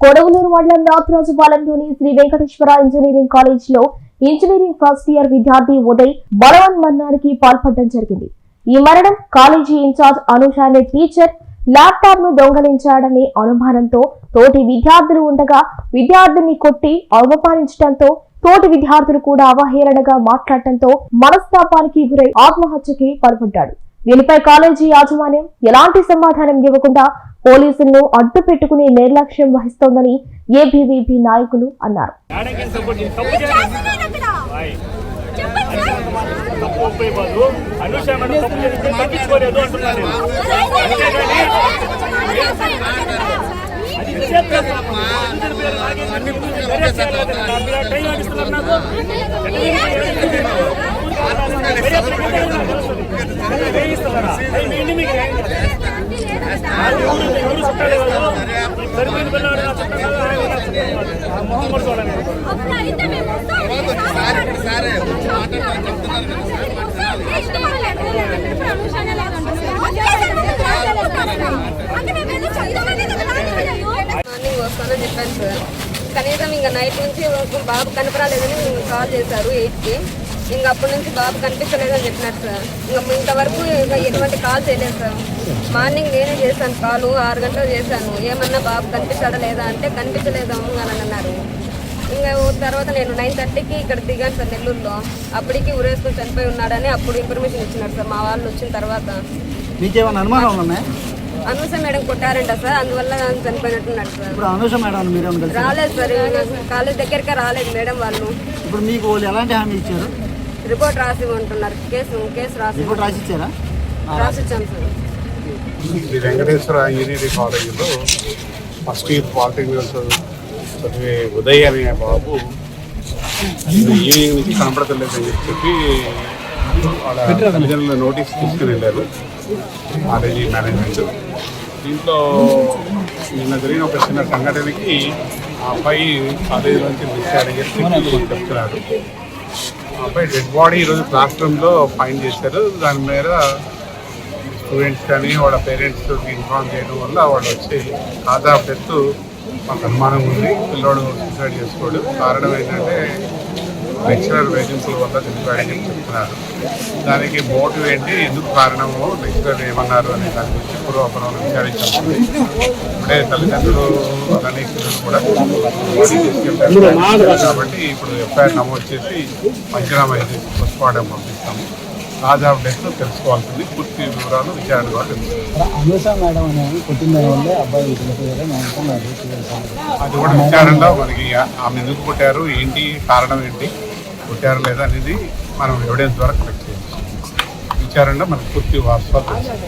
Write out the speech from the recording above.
కొడవలూరు మండలం నాగరాజుపాలెంలోని శ్రీ వెంకటేశ్వర ఇంజనీరింగ్ కాలేజ్లో ఇంజనీరింగ్ ఫస్ట్ ఇయర్ విద్యార్థి ఉదయ్ బలవన్ మరణానికి పాల్పడడం జరిగింది. ఈ మరణం కాలేజీ ఇన్ఛార్జ్ అనూష్ అనే టీచర్ ల్యాప్టాప్ను దొంగలించాడనే అనుమానంతో తోటి విద్యార్థులు ఉండగా విద్యార్థిని కొట్టి అవమానించడంతో తోటి విద్యార్థులు కూడా అవహేళనగా మాట్లాడటంతో మనస్తాపానికి గురై ఆత్మహత్యకి పాల్పడ్డాడు. దీనిపై కాలేజీ యాజమాన్యం ఎలాంటి సమాధానం ఇవ్వకుండా పోలీసులను అడ్డు పెట్టుకుని నిర్లక్ష్యం వహిస్తోందని ఏబీవీపీ నాయకులు అన్నారు. ఆడకి వస్తానని చెప్పాను సార్. కనీసం ఇంకా నైట్ నుంచి బాబు కనపరాలేదని కాల్ చేశారు ఎయిట్కి. ఇంకా అప్పటి నుంచి బాబు కనిపించలేదని చెప్పినారు సార్. ఇంకా ఇంతవరకు ఇంకా ఎటువంటి కాల్ చేయలేదు సార్. మార్నింగ్ నేనే చేశాను కాలు ఆరు గంటలు చేశాను. ఏమన్నా బాబు కనిపించాడా లేదా అంటే కనిపించలేదు అని అన్నారు. ఇంకా తర్వాత నేను నైన్ థర్టీకి ఇక్కడ దిగాను సార్ నెల్లూరులో. అప్పటికి ఉరేసుకుని చనిపోయి ఉన్నాడని అప్పుడు ఇన్ఫర్మేషన్ ఇచ్చినారు సార్ మా వాళ్ళు వచ్చిన తర్వాత. మీకేమైనా అనుమానం ఉన్నాయి? అనూస మేడం కొట్టారంట సార్ అందువల్ల చనిపోయినట్టున్నాడు సార్. ఇప్పుడు అనూష మేడం మీరు రాలేదు సార్ కాలేజ్ దగ్గరికి రాలేదు మేడం వాళ్ళు. ఇప్పుడు మీకు ఎలాంటి హామీ ఇచ్చారు? రిపోర్ట్ రాసి ఉంటున్నారు. కేసు కేసు రాసి రిపోర్ట్ రాసి ఇచ్చారా రాసి ఇచ్చాం సార్. శ్రీ వెంకటేశ్వర ఇంజనీరింగ్ కాలేజీలో ఫస్ట్ ఇయర్ పాలిటెక్నికల్ చదివే ఉదయ్ అనే బాబు ఈవినింగ్ నుంచి కనపడతలేదని చెప్పి వాళ్ళ తల్లిదండ్రుల నోటీస్ తీసుకుని వెళ్ళారు కాలేజీ మేనేజ్మెంట్. దీంట్లో నిన్న జరిగిన ఒక చిన్న సంఘటనకి ఆ అబ్బాయి కాలేజీ నుంచి మిస్ చెప్పి చెప్తున్నాడు ఆ అబ్బాయి డెడ్ బాడీ ఈరోజు క్లాస్ రూమ్లో ఫైండ్ చేశారు. దాని మీద స్టూడెంట్స్ కానీ వాళ్ళ పేరెంట్స్ ఇన్ఫార్మ్ చేయడం వల్ల వాళ్ళు వచ్చి ఆదా పెట్టు మాకు అనుమానం ఉంది. పిల్లోడు సూసైడ్ చేసుకోడు. కారణం ఏంటంటే లెక్చరర్ వేధింపుల వల్ల చనిపోయాడని చెప్తున్నారు. దానికి మోటివ్ ఏంటి? ఎందుకు కారణము? లెక్చరర్ ఏమన్నారు అనే దాని గురించి పూర్వపరం విచారించాల్సింది ఇప్పుడే తల్లిదండ్రులు అలానే పిల్లలు కూడా తీసుకెళ్తారు కాబట్టి ఇప్పుడు ఎఫ్ఐఆర్ నమోదు చేసి పంచనామా చేసి మార్టం పంపిస్తాము. కాజ్ ఆఫ్ డెత్ తెలుసుకోవాల్సింది. పూర్తి వివరాలు విచారణ ద్వారా అది కూడా విచారణలో మనకి ఆమె ఎందుకు కొట్టారు ఏంటి కారణం ఏంటి కొట్టారు లేదా అనేది మనం ఎవిడెన్స్ ద్వారా కలెక్ట్ చేయొచ్చు విచారణలో మనకు పూర్తి వాస్తవాలు